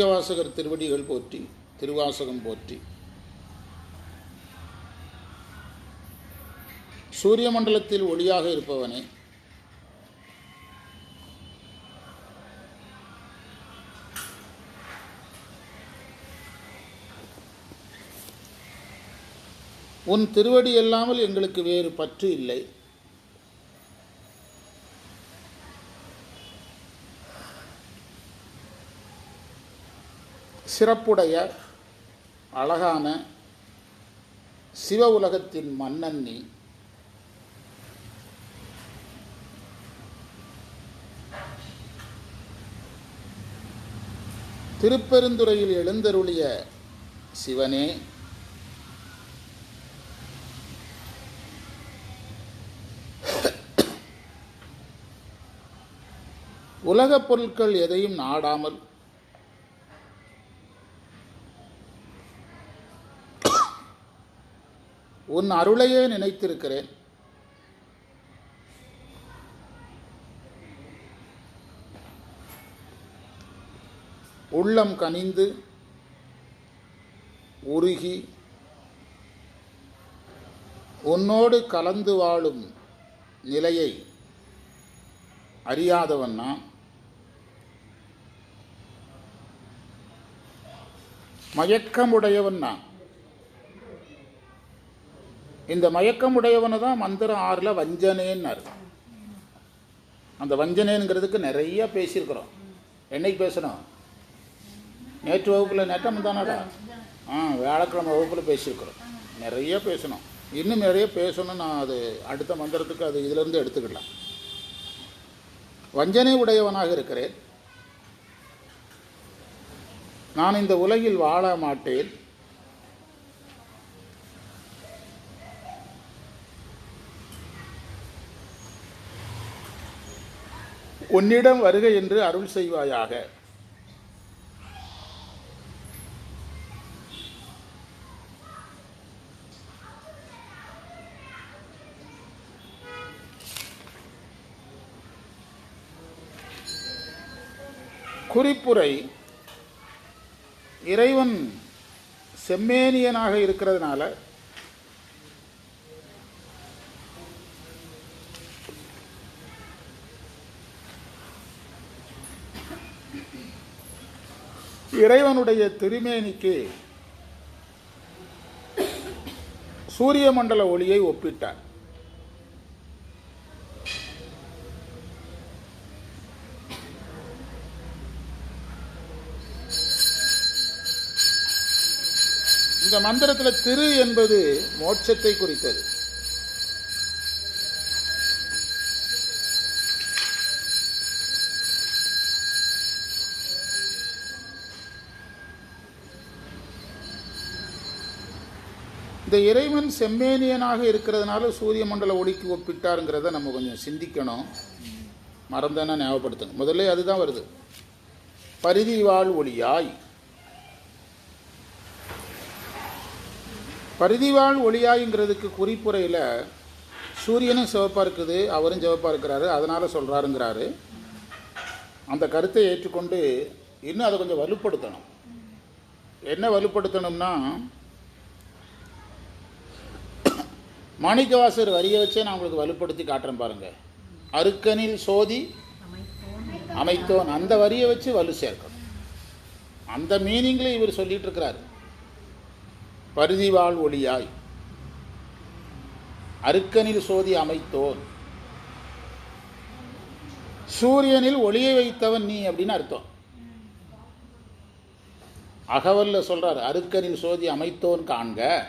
வாசகர் திருவடிகள் போற்றி திருவாசகம் போற்றி. சூரிய மண்டலத்தில் ஒளியாக இருப்பவனே உன் திருவடி இல்லாமல் எங்களுக்கு வேறு பற்று இல்லை. சிறப்புடைய அழகான சிவ உலகத்தின் மன்னன் நீ திருப்பெருந்துறையில் எழுந்தருளிய சிவனே உலகப் பொருட்கள் எதையும் நாடாமல் உன் அருளையே நினைத்திருக்கிறேன். உள்ளம் கனிந்து உருகி உன்னோடு கலந்து வாழும் நிலையை அறியாதவன்னா நான். மயக்கமுடையவன் நான். இந்த மயக்கம் உடையவனை தான் மந்திரம் ஆறில் வஞ்சனேன்னாரு அந்த வஞ்சனேங்கிறதுக்கு நிறைய பேசியிருக்கிறோம். என்னைக்கு பேசணும்? நேற்று வகுப்பில் நேற்றம் தானடா ஆ வியாழக்கிழமை வகுப்பில் பேசியிருக்கிறோம். நிறைய பேசணும். இன்னும் நிறைய பேசணும் நான் அது அடுத்த மந்திரத்துக்கு அது இதிலேருந்து எடுத்துக்கலாம். வஞ்சனை உடையவனாக இருக்கிறேன். நான் இந்த உலகில் வாழ மாட்டேன். உன்னிடம் வருக என்று அருள் செய்வாயாக. குறிப்புரை இறைவன் செம்மேனியனாக இருக்கிறதுனால இறைவனுடைய திருமேனிக்கு சூரிய மண்டல ஒளியை ஒப்பிட்டார். இந்த மந்திரத்தில் திரு என்பது மோட்சத்தை குறித்தது. இந்த இறைவன் செம்மேனியனாக இருக்கிறதுனால சூரிய மண்டல ஒளிக்கு ஒப்பிட்டாருங்கிறத நம்ம கொஞ்சம் சிந்திக்கணும். மறந்தேன்னா ஞாபகப்படுத்துங்க. முதல்ல அதுதான் வருது. பரிதி வாழ் ஒளியாய். பரிதிவாழ் ஒளியாய்ங்கிறதுக்கு குறிப்புரையில் சூரியனும் சிவப்பாக இருக்குது அவரும் சிவப்பாக இருக்கிறாரு அதனால் சொல்கிறாருங்கிறாரு அந்த கருத்தை ஏற்றுக்கொண்டு இன்னும் அதை கொஞ்சம் வலுப்படுத்தணும். என்ன வலுப்படுத்தணும்னா மாணிக்கவாசர் வரியை வச்சே நான் உங்களுக்கு வலுப்படுத்தி காட்டுறேன் பாருங்க. அருக்கனில் சோதி அமைத்தோன். அந்த வரியை வச்சு வலு சேர்க்கணும். அந்த மீனிங்கில் இவர் சொல்லிட்டு இருக்கிறாரு பருதிவாள் ஒளியாய். அருக்கனில் சோதி அமைத்தோன். சூரியனில் ஒளியை வைத்தவன் நீ அப்படின்னு அர்த்தம். அகவல்ல சொல்றார் அருக்கனில் சோதி அமைத்தோன் காண்க.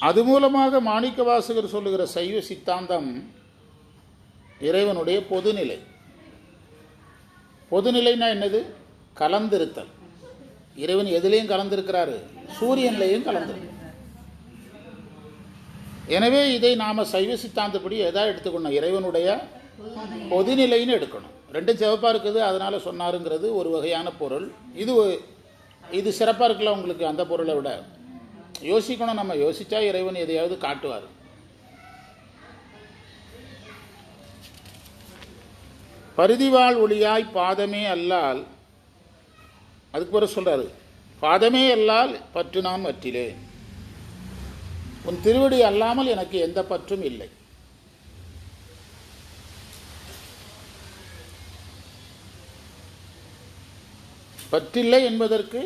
அது மூலமாக மாணிக்க வாசகர் சொல்லுகிற சைவ சித்தாந்தம் இறைவனுடைய பொதுநிலை. பொதுநிலைனா என்னது? கலந்திருத்தல். இறைவன் எதுலேயும் கலந்திருக்கிறாரு சூரியன்லேயும் கலந்திருக்கு எனவே இதை நாம் சைவ சித்தாந்தப்படி எதா எடுத்துக்கணும்? இறைவனுடைய பொதுநிலைன்னு எடுக்கணும். ரெண்டும் சிவப்பாக இருக்குது அதனால் சொன்னாருங்கிறது ஒரு வகையான பொருள். இது இது சிறப்பாக இருக்குல்ல உங்களுக்கு அந்த பொருளை விட? யோசிக்கணும் நம்ம யோசித்தா இறைவன் எதையாவது காட்டுவார். பருதிவாள் ஒளியாய் பாதமே அல்லால் அதுக்கு பிறகு சொல்றாரு பாதமே அல்லால் பற்று நான் வற்றிலே. உன் திருவடி அல்லாமல் எனக்கு எந்த பற்றும் இல்லை. பற்றில்லை என்பதற்கு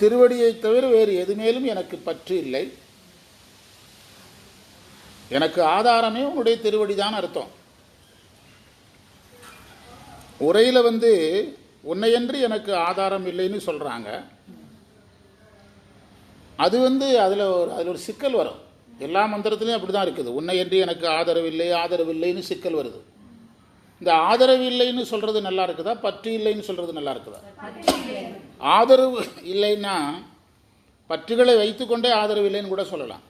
திருவடியை தவிர வேறு எது மேலும் எனக்கு பற்று இல்லை. எனக்கு ஆதாரமே உன்னுடைய திருவடி தான் அர்த்தம். உரையில் வந்து உன்னையன்று எனக்கு ஆதாரம் இல்லைன்னு சொல்கிறாங்க அது வந்து அதில் ஒரு அதில் ஒரு சிக்கல் வரும். எல்லா மந்திரத்துலையும் அப்படி தான் இருக்குது. உன்னையன்று எனக்கு ஆதரவு இல்லை ஆதரவு இல்லைன்னு சிக்கல் வருது. இந்த ஆதரவு இல்லைன்னு சொல்கிறது நல்லா இருக்குதா? பற்று இல்லைன்னு சொல்கிறது நல்லா இருக்குதா? ஆதரவு இல்லைன்னா பற்றுகளை வைத்துக்கொண்டே ஆதரவு இல்லைன்னு கூட சொல்லலாம்.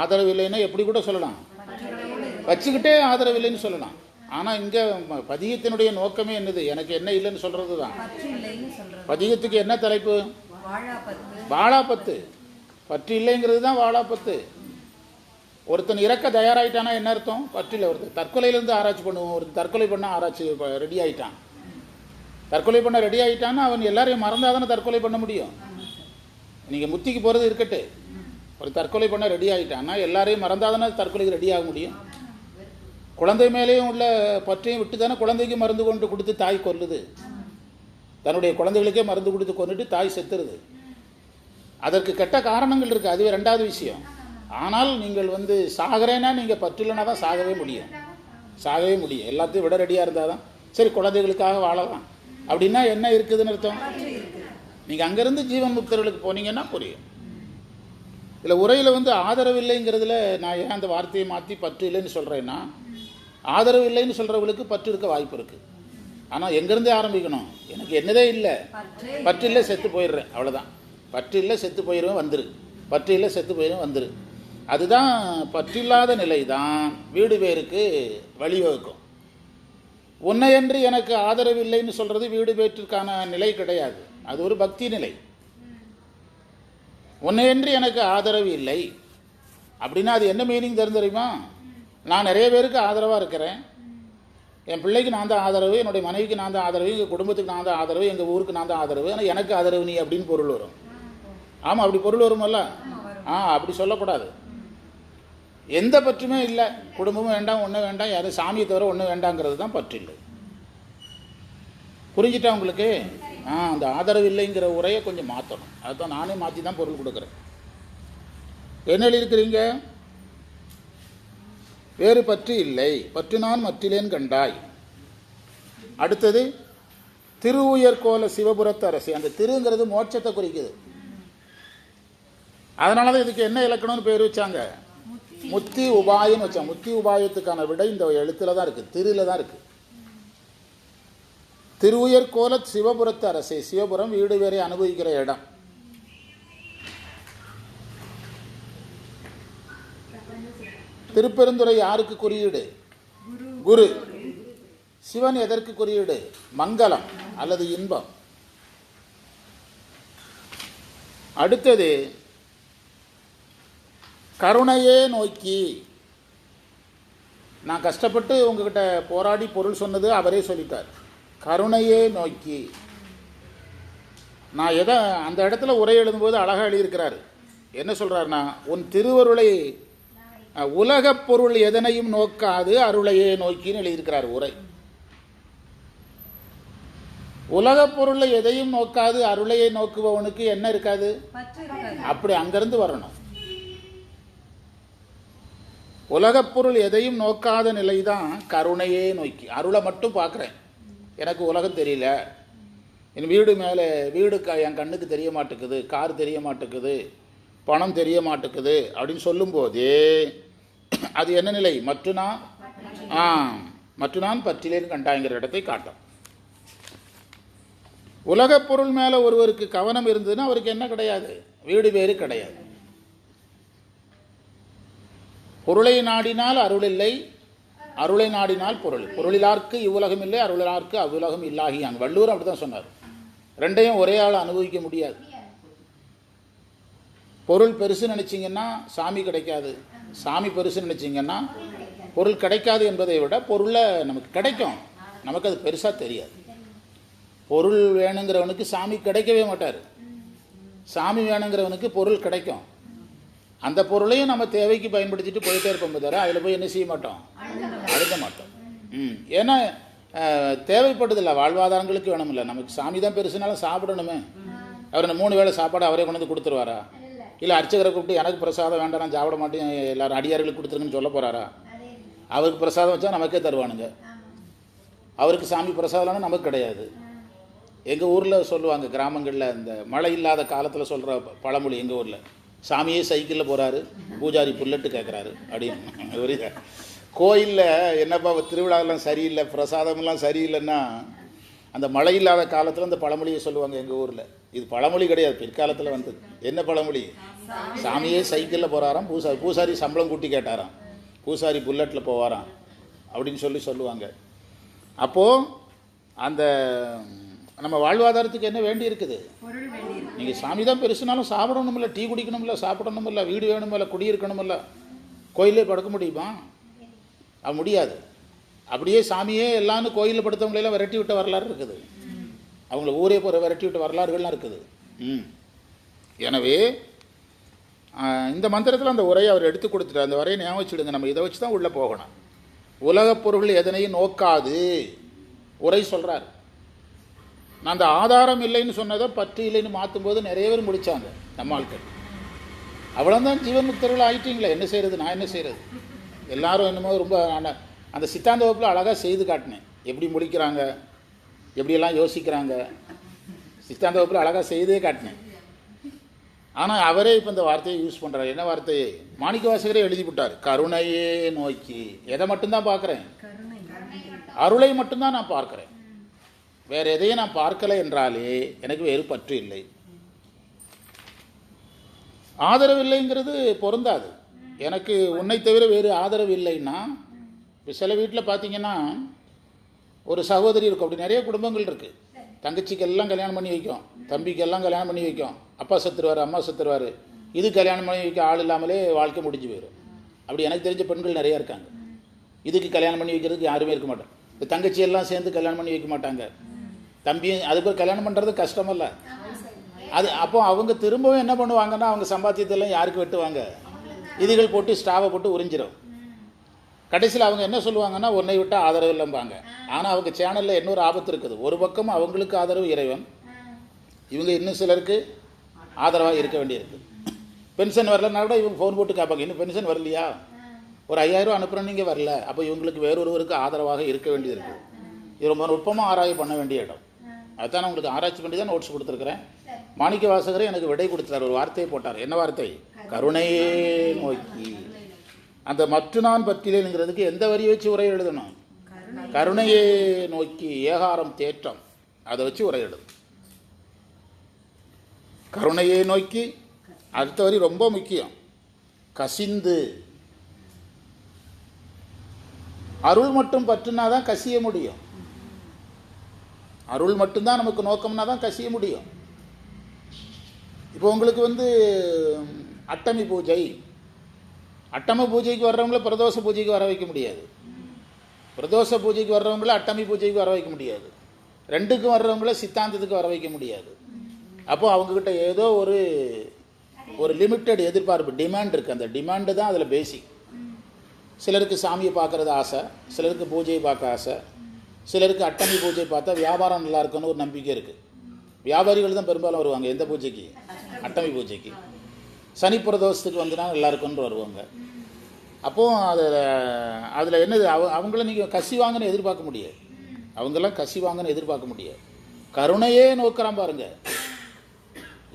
ஆதரவு இல்லைன்னா எப்படி கூட சொல்லலாம்? வச்சுக்கிட்டே ஆதரவு இல்லைன்னு சொல்லலாம். ஆனால் இங்கே பதிகத்தினுடைய நோக்கமே என்னது? எனக்கு என்ன இல்லைன்னு சொல்கிறது தான் பதிகத்துக்கு என்ன தலைப்பு? வாழாப்பத்து. பற்று இல்லைங்கிறது தான் வாழாப்பத்து. ஒருத்தன் இறக்க தயாராயிட்டானா என்ன அர்த்தம்? பற்றில்லை ஒருத்தர் தற்கொலையிலேருந்து ஆராய்ச்சி பண்ணுவோம் ஒரு தற்கொலை பண்ண ஆராய்ச்சி ரெடி ஆயிட்டான். தற்கொலை பண்ண ரெடி ஆகிட்டான்னா அவன் எல்லாரையும் மறந்தால் தானே தற்கொலை பண்ண முடியும்? நீங்கள் முத்திக்கு போகிறது இருக்கட்டு. ஒரு தற்கொலை பண்ண ரெடி ஆகிட்டான்னா எல்லாரையும் மறந்தால் தானே தற்கொலைக்கு ரெடி ஆக முடியும்? குழந்தை மேலேயும் உள்ள பற்றையும் விட்டு தானே குழந்தைக்கு மருந்து கொண்டு கொடுத்து தாய் கொல்லுது? தன்னுடைய குழந்தைகளுக்கே மருந்து கொடுத்து கொண்டுட்டு தாய் செத்துருது. அதற்கு கெட்ட காரணங்கள் இருக்குது அதுவே ரெண்டாவது விஷயம். ஆனால் நீங்கள் வந்து சாகிறேன்னா நீங்கள் பற்றில்லைனா தான் சாகவே முடியும். சாகவே முடியும். எல்லாத்தையும் விட ரெடியாக இருந்தால் தான் சரி குழந்தைகளுக்காக வாழலாம். அப்படின்னா என்ன இருக்குதுன்னு அர்த்தம்? நீங்கள் அங்கேருந்து ஜீவன் முக்தர்களுக்கு போனீங்கன்னா புரியும். இதில் உரையில் வந்து ஆதரவு இல்லைங்கிறதுல நான் ஏன் அந்த வார்த்தையை மாற்றி பற்று இல்லைன்னு சொல்கிறேன்னா ஆதரவு இல்லைன்னு சொல்கிறவங்களுக்கு பற்று இருக்க வாய்ப்பு இருக்குது ஆனால் எங்கேருந்தே ஆரம்பிக்கணும். எனக்கு என்னதே இல்லை. பற்று இல்லை. செத்து போயிடுறேன். அவ்வளோதான் பற்று இல்லை செத்து போயிடுவேன் வந்துரு. பற்று இல்லை செத்து போயிடுவேன் வந்துரு. அதுதான் பற்றில்லாத நிலை தான் வீடு பேருக்கு வழிவகுக்கும். உன்னையன்று எனக்கு ஆதரவு இல்லைன்னு சொல்கிறது வீடு பேற்றிற்கான நிலை கிடையாது. அது ஒரு பக்தி நிலை. உன்னையன்று எனக்கு ஆதரவு இல்லை. அப்படின்னா அது என்ன மீனிங் தெரிஞ்சு தெரியுமா? நான் நிறைய பேருக்கு ஆதரவாக இருக்கிறேன். என் பிள்ளைக்கு நான் தான் ஆதரவு என்னுடைய மனைவிக்கு நான் தான் ஆதரவு எங்கள் குடும்பத்துக்கு நான் தான் ஆதரவு எங்கள் ஊருக்கு நான் தான் ஆதரவு. ஆனால் எனக்கு ஆதரவு நீ அப்படின்னு பொருள் வரும். ஆமாம் அப்படி பொருள் வருமல்ல? ஆ அப்படி சொல்லக்கூடாது. எந்த பற்றுமே இல்லை. குடும்பமும் வேண்டாம் ஒன்றும் வேண்டாம். யாரும் சாமியை தவிர ஒன்றும் வேண்டாங்கிறது தான் பற்று இல்லை புரிஞ்சிட்டா உங்களுக்கு? ஆ அந்த ஆதரவு இல்லைங்கிற உரையை கொஞ்சம் மாற்றணும் அதுதான் நானே மாற்றி தான் பொருள் கொடுக்குறேன். என்ன எழுதியிருக்கிறீங்க? வேறு பற்று இல்லை. பற்று நான் மற்றிலேன் கண்டாய். அடுத்தது திருவுயர்கோல சிவபுரத்து அரசி. அந்த திருங்கிறது மோட்சத்தை குறிக்குது. அதனால தான் இதுக்கு என்ன இலக்கணம்னு பேர் வச்சாங்க? முத்தி உபாயம்னு வச்சா முத்தி உபாயத்துக்கான விடை இந்த எழுத்துல தான் இருக்கு. திருல தான் இருக்கு. திருவுயர் கோல சிவபுரத்து அரசே சிவபுரம் வீடு வேறை அனுபவிக்கிற இடம். திருப்பெருந்துறை யாருக்கு குறியீடு? குரு. சிவன் எதற்கு குறியீடு? மங்களம் அல்லது இன்பம். அடுத்தது கருணையே நோக்கி. நான் கஷ்டப்பட்டு உங்ககிட்ட போராடி பொருள் சொன்னது அவரே சொல்லிட்டார். கருணையே நோக்கி. நான் எதை அந்த இடத்துல உரை எழுதும்போது அழகாக எழுதியிருக்கிறாரு. என்ன சொல்றாருன்னா உன் திருவருளை உலகப் பொருள் எதனையும் நோக்காது அருளையே நோக்கின்னு எழுதியிருக்கிறார் உரை. உலகப் பொருளை எதையும் நோக்காது அருளையை நோக்குபவனுக்கு என்ன இருக்காது? அப்படி அங்கிருந்து வரணும். உலகப் பொருள் எதையும் நோக்காத நிலை தான் கருணையே நோக்கி. அருளை மட்டும் பார்க்குறேன். எனக்கு உலகம் தெரியல. என் வீடு மேலே வீடு க என் கண்ணுக்கு தெரிய மாட்டேக்குது கார் தெரிய மாட்டேக்குது பணம் தெரிய மாட்டேக்குது அப்படின்னு சொல்லும்போதே அது என்ன நிலை? மற்ற நான் ஆ மற்ற நான் பற்றிலேன்னு கண்டாங்கிற இடத்தை காட்டும். உலகப் பொருள் மேலே ஒருவருக்கு கவனம் இருந்ததுன்னா அவருக்கு என்ன கிடையாது? வீடு வேறு கிடையாது. பொருளை நாடினால் அருள் இல்லை அருளை நாடினால் பொருள். பொருளிலார்க்கு இவ்வுலகம் இல்லை அருளிலார்க்கு அவ்வுலகம் இல்லாகியான் வள்ளுவர் அப்படிதான் சொன்னார். ரெண்டையும் ஒரே ஆள் அனுபவிக்க முடியாது. பொருள் பெருசு நினச்சிங்கன்னா சாமி கிடைக்காது. சாமி பெருசு நினச்சிங்கன்னா பொருள் கிடைக்காது என்பதை விட பொருளை நமக்கு கிடைக்கும். நமக்கு அது பெருசாக தெரியாது. பொருள் வேணுங்கிறவனுக்கு சாமி கிடைக்கவே மாட்டார். சாமி வேணுங்கிறவனுக்கு பொருள் கிடைக்கும். அந்த பொருளையும் நம்ம தேவைக்கு பயன்படுத்திட்டு போயிட்டே இருப்போம் தவிர அதில் போய் என்ன செய்ய மாட்டோம்? அழுத மாட்டோம். ம். ஏன்னா அஹ், தேவைப்படுதில்ல. வாழ்வாதாரங்களுக்கு வேணுமில்ல. நமக்கு சாமி தான் பெருசுனாலும் சாப்பிடணுமே. அவர் இந்த மூணு வேளை சாப்பாடு அவரே கொண்டு வந்து கொடுத்துருவாரா? இல்லை அர்ச்சகரை கூப்பிட்டு எனக்கு பிரசாதம் வேண்டாம் நான் சாப்பிட மாட்டேன். எல்லாரும் அடியார்களுக்கு கொடுத்துருங்கன்னு சொல்ல போகிறாரா அவருக்கு பிரசாதம் வச்சா நமக்கே தருவானுங்க. அவருக்கு சாமி பிரசாதம்னா நமக்கு கிடையாது. எங்கள் ஊரில் சொல்லுவாங்க கிராமங்களில் இந்த மழை இல்லாத காலத்தில் சொல்கிற பழமொழி எங்கள் ஊரில். சாமியே சைக்கிளில் போகிறாரு பூஜாரி புல்லட்டு கேட்குறாரு அப்படின்னு. புரியுதா கோயிலில் என்னப்பா திருவிழாவெல்லாம் சரியில்லை பிரசாதமெல்லாம் சரியில்லைன்னா அந்த மழை இல்லாத காலத்தில் அந்த பழமொழியை சொல்லுவாங்க எங்கள் ஊரில். இது பழமொழி கிடையாது பிற்காலத்தில் வந்தது. என்ன பழமொழி? சாமியே சைக்கிளில் போகிறாராம் பூசாரி பூசாரி சம்பளம் கூட்டி கேட்டாராம். பூசாரி புல்லட்டில் போவாராம் அப்படின்னு சொல்லி சொல்லுவாங்க. அப்போது அந்த நம்ம வாழ்வாதாரத்துக்கு என்ன வேண்டி இருக்குது? நீங்கள் சாமி தான் பெருசுனாலும் சாப்பிடணுமில்ல டீ குடிக்கணுமில்ல சாப்பிடணுமில்ல வீடு வேணுமில்ல குடியிருக்கணுமில்ல. கோயிலே படுக்க முடியுமா? அது முடியாது. அப்படியே சாமியே எல்லான்னு கோயிலில் படுத்தவங்களெல்லாம் விரட்டி விட்ட வரலாறு இருக்குது. அவங்கள ஊரே போகிற விரட்டி விட்ட வரலாறுகள்லாம் இருக்குது. ம். எனவே இந்த மந்திரத்தில் அந்த உரையை அவர் எடுத்து கொடுத்துட்டார். அந்த உரையை ஞாபகம் வச்சுடுங்க. நம்ம இதை வச்சு தான் உள்ளே போகணும். உலகப் பொருள் எதனையும் நோக்காது. உரை சொல்கிறார் நான் அந்த ஆதாரம் இல்லைன்னு சொன்னதை பற்று இல்லைன்னு மாற்றும்போது நிறைய பேர் முடித்தாங்க நம்ம ஆட்கள். அவ்வளோதான் ஜீவன் முக்தர்கள் ஆயிட்டீங்களே என்ன செய்கிறது நான் என்ன செய்கிறது எல்லாரும் என்னமோ ரொம்ப நான் அந்த சித்தாந்த வகுப்பில் அழகாக செய்து காட்டினேன். எப்படி முடிக்கிறாங்க? எப்படியெல்லாம் யோசிக்கிறாங்க? சித்தாந்த வகுப்பில் அழகாக செய்தே காட்டினேன். ஆனால் அவரே இப்போ இந்த வார்த்தையை யூஸ் பண்ணுறாரு என்ன வார்த்தையை மாணிக்க வாசகரே எழுதி விட்டார். கருணையே நோக்கி. எதை மட்டும்தான் பார்க்குறேன்? அருளை மட்டும்தான் நான் பார்க்கிறேன். வேறு எதையும் நான் பார்க்கலை என்றாலே எனக்கு வேறு பற்று இல்லை. ஆதரவு இல்லைங்கிறது பொருந்தாது. எனக்கு உன்னை தவிர வேறு ஆதரவு இல்லைன்னா இப்போ சில வீட்டில் பார்த்தீங்கன்னா ஒரு சகோதரி இருக்கும். அப்படி நிறைய குடும்பங்கள் இருக்குது தங்கச்சிக்கெல்லாம் கல்யாணம் பண்ணி வைக்கும். தம்பிக்கெல்லாம் கல்யாணம் பண்ணி வைக்கும். அப்பா செத்துருவார் அம்மா செத்துருவார். இது கல்யாணம் பண்ணி வைக்க ஆள் இல்லாமலே வாழ்க்கை முடிஞ்சு போயிடும் அப்படி எனக்கு தெரிஞ்ச பெண்கள் நிறையா இருக்காங்க. இதுக்கு கல்யாணம் பண்ணி வைக்கிறதுக்கு யாருமே இருக்க மாட்டாங்க இந்த தங்கச்சியெல்லாம் சேர்ந்து கல்யாணம் பண்ணி வைக்க மாட்டாங்க. தம்பியும் அதுக்கு கல்யாணம் பண்ணுறது கஷ்டமல்ல. அது அப்போ அவங்க திரும்பவும் என்ன பண்ணுவாங்கன்னா அவங்க சம்பாத்தியத்தெல்லாம் யாருக்கு வெட்டுவாங்க? இதுகள் போட்டு ஸ்டாவை போட்டு உறிஞ்சிடும் கடைசியில் அவங்க என்ன சொல்லுவாங்கன்னா உன்னை விட்டு ஆதரவு இல்லைம்பாங்க. ஆனால் அவங்க சேனலில் இன்னொரு ஆபத்து இருக்குது. ஒரு பக்கம் அவங்களுக்கு ஆதரவு இறைவன். இவங்க இன்னும் சிலருக்கு ஆதரவாக இருக்க வேண்டியிருக்கு. பென்ஷன் வரலன்னா கூட இவங்க ஃபோன் போட்டு கேட்பாங்க இன்னும் பென்ஷன் வரலையா? ஒரு ஐயாயிரம் அனுப்புகிறோம் நீங்கள் வரல. அப்போ இவங்களுக்கு வேறொருவருக்கு ஆதரவாக இருக்க வேண்டியது இருக்குது இது ரொம்ப நுட்பமாக ஆராய்ச்சி பண்ண வேண்டிய இடம். அதுதான் உங்களுக்கு ஆராய்ச்சி பண்ணி தான் நோட்ஸ் கொடுத்துருக்குறேன். மாணிக்க வாசகரே எனக்கு விடை கொடுத்தார் ஒரு வார்த்தையை போட்டார். என்ன வார்த்தை? கருணையே நோக்கி. அந்த மற்ற நான் பற்றிலேனுங்கிறதுக்கு எந்த வரி வச்சு உரை எழுதணும்? கருணையே நோக்கி ஏகாரம் தேற்றம். அதை வச்சு உரை எழுதும். கருணையை நோக்கி அடுத்த வரி ரொம்ப முக்கியம். கசிந்து. அருள் மட்டும் பற்றுனா தான் கசிய முடியும். அருள் மட்டும்தான் நமக்கு நோக்கம்னா தான் கசிய முடியும். இப்போ உங்களுக்கு வந்து அட்டமி பூஜை. அட்டம பூஜைக்கு வர்றவங்கள பிரதோஷ பூஜைக்கு வர வைக்க முடியாது. பிரதோஷ பூஜைக்கு வர்றவங்கள அட்டமி பூஜைக்கு வர வைக்க முடியாது. ரெண்டுக்கும் வர்றவங்கள சித்தாந்தத்துக்கு வர வைக்க முடியாது. அப்போ அவங்கக்கிட்ட ஏதோ ஒரு ஒரு லிமிட்டட் எதிர்பார்ப்பு டிமாண்ட் இருக்குது அந்த டிமாண்டு தான் அதில் பேசிக் சிலருக்கு சாமியை பார்க்குறது ஆசை சிலருக்கு பூஜையை பார்க்க ஆசை சிலருக்கு அட்டமி பூஜை பார்த்தா வியாபாரம் நல்லா இருக்குன்னு ஒரு நம்பிக்கை இருக்குது வியாபாரிகள் தான் பெரும்பாலும் வருவாங்க எந்த பூஜைக்கு? அட்டமி பூஜைக்கு. சனி பிரதோஷத்துக்கு வந்துனா நல்லா இருக்குன்னு வருவாங்க. அப்போது அதில் அதில் என்னது அவ அவங்கள நீங்கள் கசி வாங்கன்னு எதிர்பார்க்க முடியாது. அவங்கெல்லாம் கசி வாங்கன்னு எதிர்பார்க்க முடியாது. கருணையே நோக்கிறான் பாருங்க.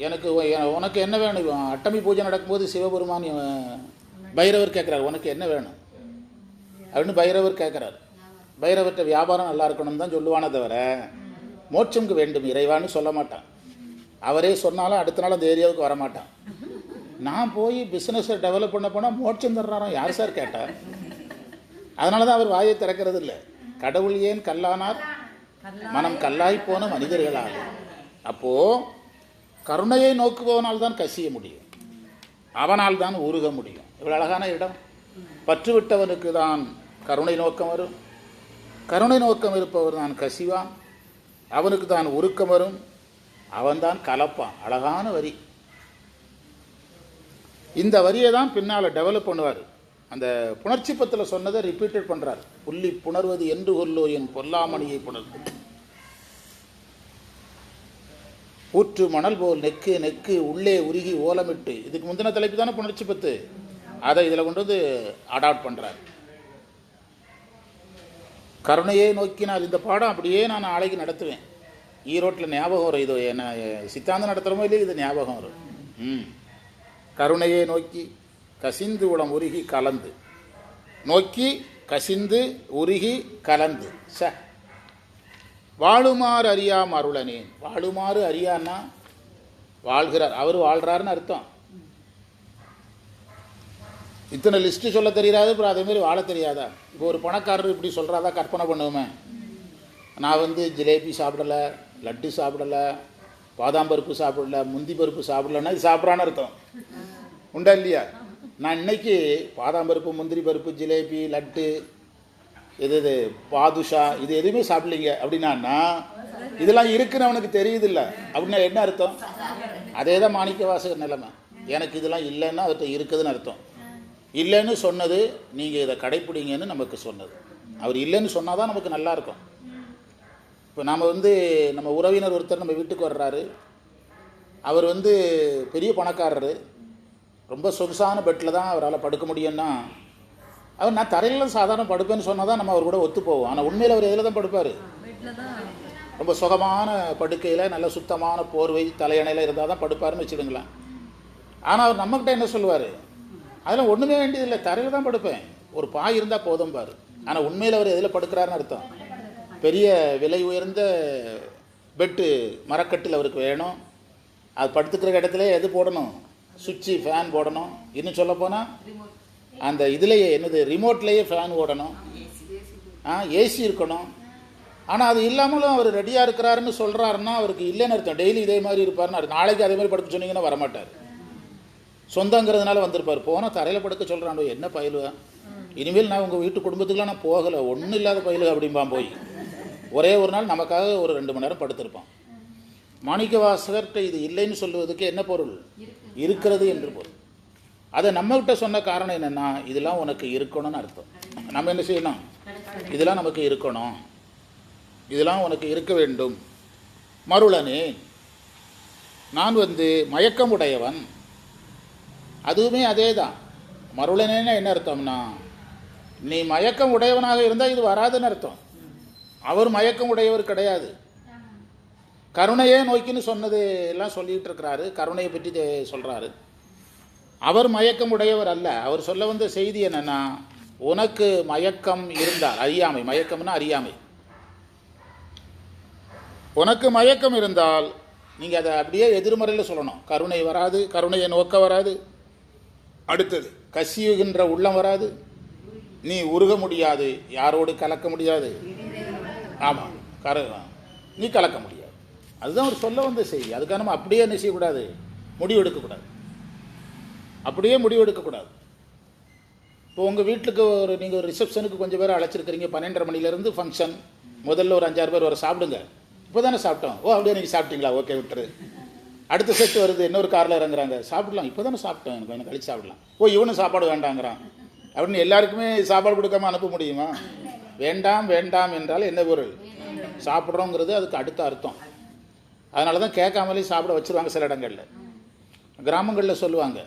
எனக்கு உனக்கு என்ன வேணும்? அட்டமி பூஜை நடக்கும்போது சிவபெருமான் பைரவர் கேட்குறாரு உனக்கு என்ன வேணும்? அப்படின்னு பைரவர் கேட்குறாரு. பைரவற்ற வியாபாரம் நல்லா இருக்கணும்னு தான் சொல்லுவானே தவிர மோட்சம்க்கு வேண்டும் இறைவான்னு சொல்ல மாட்டான். அவரே சொன்னாலும் அடுத்த நாள் அந்த ஏரியாவுக்கு வர மாட்டான். நான் போய் பிஸ்னஸை டெவலப் பண்ண போனால் மோட்சம் தர்றாராம் யார் சார் கேட்டார் அதனால தான் அவர் வாயை திறக்கிறது இல்லை கடவுள் ஏன் கல்லானார்? மனம் கல்லாய் போன மனிதர்களாக அப்போது கருணையை நோக்குபவனால் தான் கசிய முடியும். அவனால் தான் உருக முடியும். இவ்வளோ அழகான இடம். பற்றுவிட்டவனுக்கு தான் கருணை நோக்கம் வரும். கருணை நோக்கம் இருப்பவர் தான் கசிவான். அவனுக்கு தான் உருக்கம் வரும். அவன்தான் கலப்பான். அழகான வரி. இந்த வரியை தான் பின்னால் டெவலப் பண்ணுவார். அந்த புணர்ச்சி பத்தில் சொன்னதை ரிப்பீட்டட் பண்ணுறார் புள்ளி புணர்வது என்று கொல்லோ என் பொல்லாமணியை புணர்வு ஊற்று மணல் போல் நெக்கு நெக்கு உள்ளே உருகி ஓலமிட்டு. இதுக்கு முந்தின தலைப்பு தானே புணர்ச்சி பத்து. அதை இதில் கொண்டு வந்து அடாப்ட் பண்ணுறார் கருணையே நோக்கினால் இந்த பாடம் அப்படியே நான் நாளைக்கு நடத்துவேன். ஈரோட்டில் ஞாபகம் வரும். இது என்ன சித்தாந்தம் நடத்துகிறோமோ இல்லையோ இது ஞாபகம் வரும். ம். கருணையே நோக்கி கசிந்து உளம் உருகி கலந்து. நோக்கி கசிந்து உருகி கலந்து. ச. வாழுமாறு அறியாம அருளனேன். வாழுமாறு அறியான்னா வாழ்கிறார். அவர் வாழ்கிறாருன்னு அர்த்தம். இத்தனை லிஸ்ட்டு சொல்ல தெரியாது அப்புறம் அதேமாரி வாழ தெரியாதா? இப்போ ஒரு பணக்காரர் இப்படி சொல்கிறாதா கற்பனை பண்ணுவோமே. நான் வந்து ஜிலேபி சாப்பிடலை லட்டு சாப்பிடலை பாதாம் பருப்பு சாப்பிடல முந்தி பருப்பு சாப்பிடலன்னா இது சாப்பிட்றான்னு அர்த்தம். உண்டா இல்லையா? நான் இன்னைக்கு பாதாம் பருப்பு முந்திரி பருப்பு ஜிலேபி லட்டு இது இது பாதுஷா இது எதுவுமே சாப்பிடலீங்க. அப்படின்னா இதெல்லாம் இருக்குன்னு அவனுக்கு தெரியுதில்ல. அப்படின்னா என்ன அர்த்தம்? அதே தான் மாணிக்க வாசகர் நிலைமை. எனக்கு இதெல்லாம் இல்லைன்னா அவர்கிட்ட இருக்குதுன்னு அர்த்தம். இல்லைன்னு சொன்னது நீங்கள் இதை கடைப்பிடிங்கன்னு நமக்கு சொன்னது. அவர் இல்லைன்னு சொன்னால் தான் நமக்கு நல்லா இருக்கும். இப்போ நாம் வந்து நம்ம உறவினர் ஒருத்தர் நம்ம வீட்டுக்கு வர்றாரு. அவர் வந்து பெரிய பணக்காரர். ரொம்ப சொகுசான பெட்டில் தான் அவரால் படுக்க முடியும்னா அவர் நான் தரையில் சாதாரண படுப்பேன்னு சொன்னால் தான் நம்ம அவர் கூட ஒத்து போவோம் ஆனால் உண்மையில் அவர் எதில் தான் படுப்பார்? ரொம்ப சுகமான படுக்கையில் நல்ல சுத்தமான போர்வை தலையணையில் இருந்தால் தான் படுப்பாருன்னு வச்சுக்கோங்களேன். ஆனால் அவர் நம்மக்கிட்ட என்ன சொல்லுவார்? அதெல்லாம் ஒன்றுமே வேண்டியதில்லை. தரையில் தான் படுப்பேன். ஒரு பாய் இருந்தால் போதும் பாரு. ஆனால் உண்மையில் அவர் எதில் படுக்கிறாருன்னு அர்த்தம். பெரிய விலை உயர்ந்த பெட்டு மரக்கட்டில் அவருக்கு வேணும். அது படுத்துக்கிற இடத்துல எது போடணும்? சுவிட்சு ஃபேன் போடணும். இன்னும் சொல்லப்போனால் அந்த இதுலேயே என்னது ரிமோட்லேயே ஃபேன் ஓடணும். ஆ ஏசி இருக்கணும். ஆனால் அது இல்லாமலும் அவர் ரெடியாக இருக்கிறாருன்னு சொல்கிறாருன்னா அவருக்கு இல்லைன்னு அர்த்தம். டெய்லி இதே மாதிரி இருப்பார்னு அர்த்தம். நாளைக்கு அதே மாதிரி படுக்க சொன்னீங்கன்னா வரமாட்டார். சொந்தங்கிறதுனால வந்திருப்பார். போனால் தரையில் படுக்க சொல்கிறாண்டோ என்ன பயிலுவா? இனிமேல் நான் உங்கள் வீட்டு குடும்பத்துக்குலாம் நான் போகலை. ஒன்றும் இல்லாத பயிலு அப்படிம்பான் போய். ஒரே ஒரு நாள் நமக்காக ஒரு ரெண்டு மணி நேரம் படுத்திருப்பான். மாணிக்க வாசகர்கிட்ட இது இல்லைன்னு சொல்லுவதுக்கு என்ன பொருள்? இருக்கிறது. என்று பொருள். அதை நம்மகிட்ட சொன்ன காரணம் என்னென்னா இதெல்லாம் உனக்கு இருக்கணும்னு அர்த்தம். நம்ம என்ன செய்யணும்? இதெல்லாம் நமக்கு இருக்கணும். இதெல்லாம் உனக்கு இருக்க வேண்டும். மருளனே நான் வந்து மயக்கமுடையவன். அதுவுமே அதே தான் மருளனேன்னு என்ன அர்த்தம்னா நீ மயக்கம் உடையவனாக இருந்தால் இது வராதுன்னு அர்த்தம். அவர் மயக்கம் உடையவர் கிடையாது. கருணையே நோக்கின்னு சொன்னது எல்லாம் சொல்லிகிட்டு இருக்கிறாரு. கருணையை பற்றி சொல்கிறாரு அவர் மயக்கம் உடையவர் அல்ல. அவர் சொல்ல வந்த செய்தி என்னென்னா உனக்கு மயக்கம் இருந்தால் அறியாமை. மயக்கம்னா அறியாமை. உனக்கு மயக்கம் இருந்தால் நீங்கள் அதை அப்படியே எதிர்மறையில் சொல்லணும். கருணை வராது கருணையை நோக்க வராது. அடுத்தது கசியுகின்ற உள்ளம் வராது. நீ உருக முடியாது யாரோடு கலக்க முடியாது. ஆமாம் கரு நீ கலக்க முடியாது. அதுதான் அவர் சொல்ல வந்த செய்தி. அதுக்காக நம்ம அப்படியே என்ன செய்யக்கூடாது? முடிவு எடுக்கக்கூடாது அப்படியே முடிவு எடுக்கக்கூடாது இப்போ உங்கள் வீட்டுக்கு ஒரு நீங்கள் ஒரு ரிசப்ஷனுக்கு கொஞ்சம் பேர் அழைச்சிருக்கிறீங்க பன்னெண்டரை மணிலேருந்து ஃபங்க்ஷன் முதல்ல ஒரு அஞ்சாறு பேர் வர சாப்பிடுங்க. இப்போ தானே சாப்பிட்டோம். ஓ அப்படியே நீங்கள் சாப்பிட்டீங்களா? ஓகே விட்டுரு. அடுத்த செட் வருது இன்னொரு காரில் இறங்குறாங்க. சாப்பிடலாம். இப்போ தானே சாப்பிட்டோம் எனக்கு கொஞ்சம் கழிச்சு சாப்பிடலாம். ஓ இவனும் சாப்பாடு வேண்டாங்கிறான். அப்படின்னு எல்லாருக்குமே சாப்பாடு கொடுக்காம அனுப்ப முடியுமா? வேண்டாம் வேண்டாம் என்றால் என்ன பொருள்? சாப்பிட்றோங்கிறது அதுக்கு அடுத்த அர்த்தம். அதனால தான் கேட்காமலே சாப்பிட வச்சிருவாங்க சில இடங்களில். கிராமங்களில் சொல்லுவாங்க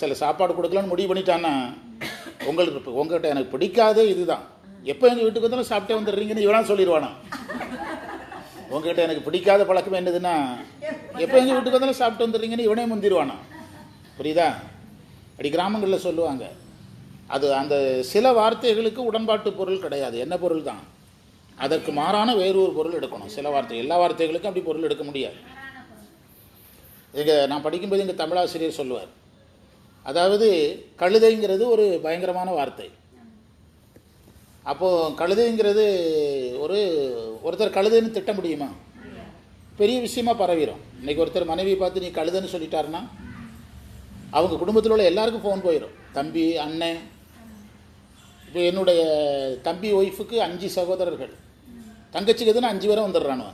சில சாப்பாடு கொடுக்கலான்னு முடிவு பண்ணிட்டான்னா உங்களுக்கு இப்போ உங்கள்கிட்ட எனக்கு பிடிக்காதே இதுதான். எப்போ எங்கள் வீட்டுக்கு வந்தாலும் சாப்பிட்டே வந்துடுறீங்கன்னு இவனா சொல்லிடுவானா. உங்ககிட்ட எனக்கு பிடிக்காத பழக்கம் என்னதுன்னா எப்போ எங்கள் வீட்டுக்கு வந்தாலும் சாப்பிட்டு வந்துடுறீங்கன்னு இவனே முந்திடுவானா? புரியுதா? அப்படி கிராமங்களில் சொல்லுவாங்க. அது அந்த சில வார்த்தைகளுக்கு உடன்பாட்டு பொருள் கிடையாது. என்ன பொருள் தான்? அதற்கு மாறான வேறு ஒரு பொருள் எடுக்கணும். சில வார்த்தை எல்லா வார்த்தைகளுக்கும் அப்படி பொருள் எடுக்க முடியாது. எங்கள் நான் படிக்கும்போது எங்கள் தமிழாசிரியர் சொல்லுவார். அதாவது கழுதைங்கிறது ஒரு பயங்கரமான வார்த்தை. அப்போது கழுதைங்கிறது ஒரு ஒருத்தர் கழுதைன்னு திட்ட முடியுமா? பெரிய விஷயமா பரவிடும் இன்னைக்கு ஒருத்தர் மனைவியை பார்த்து நீ கழுதைன்னு சொல்லிட்டாருன்னா அவங்க குடும்பத்தில் உள்ள எல்லாருக்கும் ஃபோன் போயிடும் தம்பி அண்ணன். இப்போ என்னுடைய தம்பி ஒய்ஃபுக்கு அஞ்சு சகோதரர்கள். தங்கச்சிக்கு எதுனா அஞ்சு பேரும் வந்துடுறானு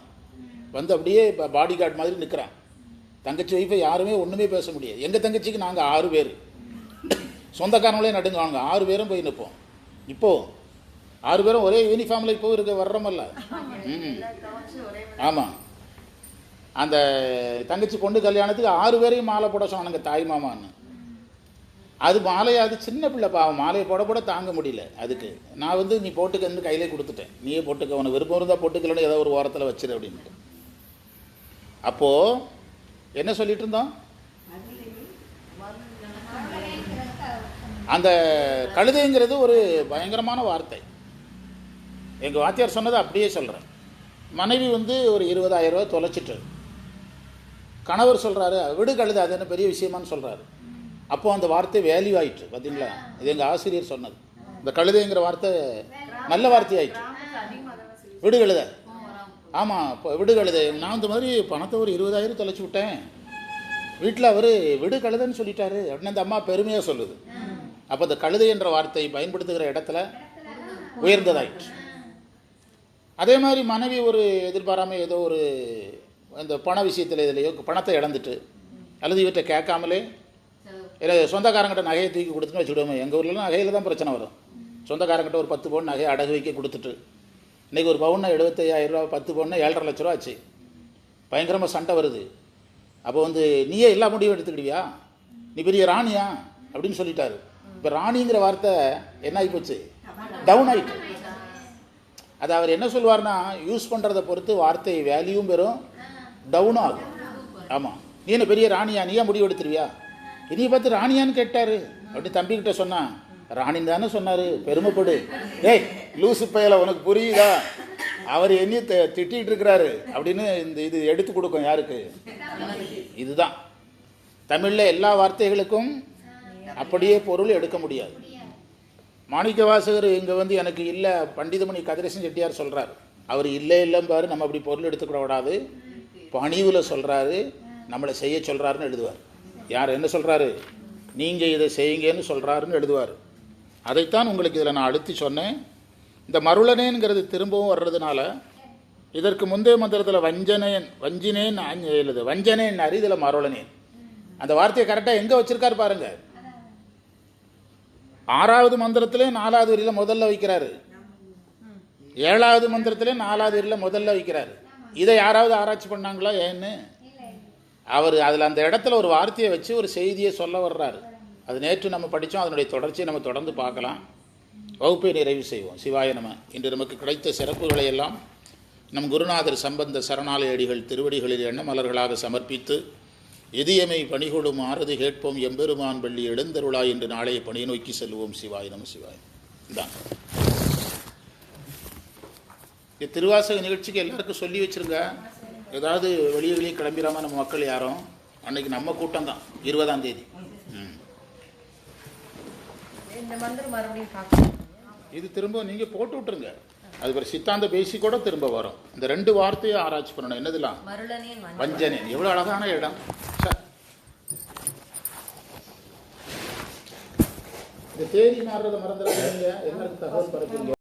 வந்து அப்படியே இப்போ பாடி கார்டு மாதிரி நிற்கிறான் தங்கச்சி ஒய்ஃபை யாருமே ஒன்றுமே பேச முடியாது. எங்கள் தங்கச்சிக்கு நாங்கள் ஆறு பேர். சொந்தக்காரங்களே நடுங்குவாங்க ஆறு பேரும் போய் நிற்போம் இப்போ ஆறு பேரும் ஒரே யூனிஃபார்மில் இப்போ இருக்க வர்றோமல்ல? ம் ஆமாம் அந்த தங்கச்சி பொண்ணு கல்யாணத்துக்கு ஆறு பேரையும் மாலை போட சொன்னானுங்க தாய் மாமான்னு. அது மாலையை அது சின்ன பிள்ளை பாவம். மாலையை போட போட தாங்க முடியல அதுக்கு. நான் வந்து நீ போட்டுக்கன்னு கையிலே கொடுத்துட்டேன். நீயே போட்டுக்க. உனக்கு விருப்பம் இருந்தால் போட்டுக்கலன்னு ஏதோ ஒரு ஓரத்தில் வச்சிரு அப்படின்ட்டு. அப்போது என்ன சொல்லிட்டு இருந்தோம்? அந்த கழுதைங்கிறது ஒரு பயங்கரமான வார்த்தை. எங்கள் வாத்தியார் சொன்னதை அப்படியே சொல்கிறேன் மனைவி வந்து ஒரு இருபதாயிரம் ரூபா தொலைச்சிட்டு கணவர் சொல்கிறாரு விடு கழுது அது என்ன பெரிய விஷயமான்னு சொல்கிறாரு அப்போ அந்த வார்த்தை வேல்யூ ஆயிட்டு பார்த்தீங்களா இது எங்கள் ஆசிரியர் சொன்னது. இந்த கழுதைங்கிற வார்த்தை நல்ல வார்த்தை ஆயிட்டு விடு கழுத. ஆமாம் இப்போ விடு கழுத. நான் இந்த மாதிரி பணத்தை ஒரு இருபதாயிரம் தொலைச்சி விட்டேன். வீட்டில் அவர் விடு கழுதைன்னு சொல்லிட்டாரு. அப்படின்னு அந்த அம்மா பெருமையாக சொல்லுது. அப்போ அந்த கழுதை என்ற வார்த்தை பயன்படுத்துகிற இடத்துல உயர்ந்ததாயிற்று. அதே மாதிரி மனைவி ஒரு எதிர்பாராமல் ஏதோ ஒரு இந்த பண விஷயத்தில் இதுலையோ பணத்தை இழந்துட்டு அல்லது இவற்றை கேட்காமலே இல்லை சொந்தக்காரங்கிட்ட நகையை தூக்கி கொடுத்துன்னு வச்சுக்கிடுவோம். எங்கள் ஊர்லலாம் நகையில் தான் பிரச்சனை வரும். சொந்தக்காரங்கிட்ட ஒரு பத்து பவுன் நகையை அடகு வைக்க கொடுத்துட்டு இன்றைக்கி ஒரு பவுன்னா எழுபத்தையாயிரரூவா பத்து பவுன் ஏழரை லட்ச ரூபா ஆச்சு. பயங்கரமாக சண்டை வருது. அப்போ வந்து நீயே எல்லா முடிவும் எடுத்துக்கிடுவியா? நீ பெரிய ராணியா? அப்படின்னு சொல்லிட்டாரு. இப்போ ராணிங்கிற வார்த்தை என்ன ஆகி போச்சு? டவுன் ஆகிட்டு அது அவர் என்ன சொல்லுவார்னா யூஸ் பண்ணுறத பொறுத்து வார்த்தை வேல்யூவும் பெறும் டவுனும் ஆகும் ஆமாம் நீ என்ன பெரிய ராணியா? நீயா முடிவு எடுத்துருவியா? இனி பார்த்து ராணியான்னு கேட்டார். அப்படி தம்பிக்கிட்ட சொன்னான் ராணின்னு தானே சொன்னார். பெருமைப்படு. ஏய் லூசு பயல உனக்கு புரியுதா? அவர் என்ன திட்டிகிட்டு இருக்கிறாரு அப்படின்னு இந்த இது எடுத்து கொடுக்கும் யாருக்கு? இதுதான். தமிழில் எல்லா வார்த்தைகளுக்கும் அப்படியே பொருள் எடுக்க முடியாது. மாணிக்க வாசகர் இங்கே வந்து எனக்கு இல்லை பண்டிதமணி கதிரேசன் செட்டியார் சொல்கிறார் அவர் இல்லை இல்லைம்பாரு. நம்ம அப்படி பொருள் எடுத்துக்கூட விடாது பணிவில் சொல்கிறாரு நம்மளை செய்ய சொல்கிறாருன்னு எழுதுவார். யார் என்ன சொல்கிறாரு நீங்கள் இதை செய்யுங்கன்னு சொல்கிறாருன்னு எழுதுவார். அதைத்தான் உங்களுக்கு இதில் நான் அழுத்தி சொன்னேன். இந்த மருளனேங்கிறது திரும்பவும் வர்றதுனால இதற்கு முந்தைய மந்திரத்தில் வஞ்சனேன் வஞ்சினேன் எழுது. வஞ்சனேன்னாரு இதில் மருளனேன். அந்த வார்த்தையை கரெக்டாக எங்கே வச்சுருக்காரு பாருங்கள் ஆறாவது மந்திரத்திலே நாலாவது வரியில் முதல்ல வைக்கிறாரு. ஏழாவது மந்திரத்திலே நாலாவது வரியில் முதல்ல வைக்கிறாரு. இதை யாராவது ஆராய்ச்சி பண்ணாங்களா ஏன்னு? அவர் அதில் அந்த இடத்துல ஒரு வார்த்தையை வச்சு ஒரு செய்தியை சொல்ல வர்றாரு. அது நேற்று நம்ம படித்தோம் அதனுடைய தொடர்ச்சியை நம்ம தொடர்ந்து பார்க்கலாம். வகுப்பை நிறைவு செய்வோம். சிவாய நம. இன்று நமக்கு கிடைத்த சிறப்புகளை எல்லாம் நம் குருநாதர் சம்பந்த சரணாலய அடிகள் திருவடிகளில் எண்ணமலர்களாக சமர்ப்பித்து எதியமை பணிகொடும் ஆறுதி கேட்போம் எம்பெருமான் பள்ளி எழுந்தருளாய் என்று நாளைய பணியை நோக்கி செல்வோம். சிவாய நம சிவாய். தான் திருவாசக நிகழ்ச்சிக்கு எல்லாருக்கும் சொல்லி வச்சிருங்க. ஏதாவது வெளியே வெளியே கிளம்பிடாம நம்ம மக்கள் யாரும்? அன்னைக்கு நம்ம கூட்டம் தான் இருபதாம் தேதி. இது திரும்ப நீங்கள் போட்டு விட்டுருங்க. அது ஒரு சித்தாந்த பேசிக்கோட திரும்ப வரும். இந்த ரெண்டு வார்த்தையை ஆராய்ச்சி பண்ணணும். என்னதுலாம்? வஞ்சனேன் எவ்வளோ அழகான இடம். இந்த தேதி மாறுறத மறந்துடாதீங்க. என்ன தகவல் பரப்புங்க